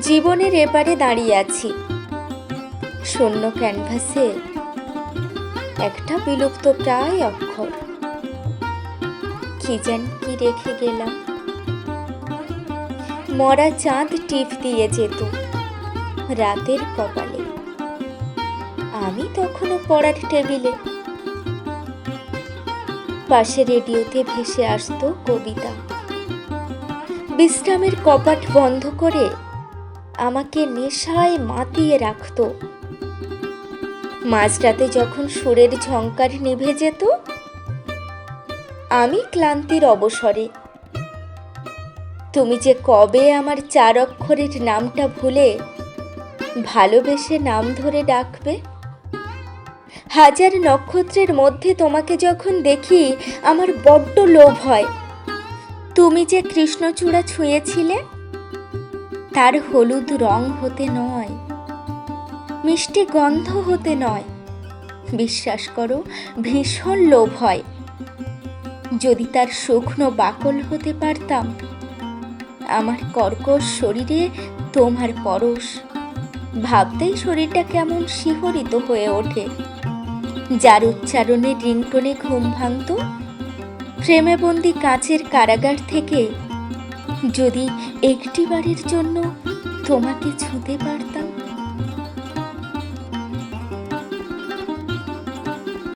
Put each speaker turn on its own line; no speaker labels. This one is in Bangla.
জীবনের এপারে দাঁড়িয়ে আছি। শূন্য ক্যানভাসে একটা বিলুপ্ত প্রায় অক্ষর। কি যেন কি রেখে গেলাম। মরা চাঁদ টিপ দিয়ে যেত রাতের কপালে। আমি তখনও পড়ার টেবিলে। পাশে রেডিওতে ভেসে আসতো কবিতা। বিশ্রামের কপাট বন্ধ করে আমাকে নেশায় মাতিয়ে রাখতো। মাঝরাতে যখন সুরের ঝঙ্কার নিভে যেত, আমি ক্লান্তির অবসরে। তুমি যে কবে আমার চার অক্ষরের নামটা ভুলে ভালোবেসে নাম ধরে ডাকবে? হাজার নক্ষত্রের মধ্যে তোমাকে যখন দেখি, আমার বড্ড লোভ হয়। তুমি যে কৃষ্ণচূড়া ছুঁয়েছিলে তার হলুদ রং হতে নয়, মিষ্টি গন্ধ হতে নয়। বিশ্বাস করো, ভীষণ লোভ হয়। যদি তার শুকনো বাকল হতে পারতাম, আমার কর্কশ শরীরে তোমার পরশ ভাবতেই শরীরটা কেমন শিহরিত হয়ে ওঠে। যার উচ্চারণে রিংটনে ঘুম ভাঙত, প্রেমে বন্দি কাচের কারাগার থেকে যদি একটি বাড়ির জন্য তোমাকে ছুঁতে পারতাম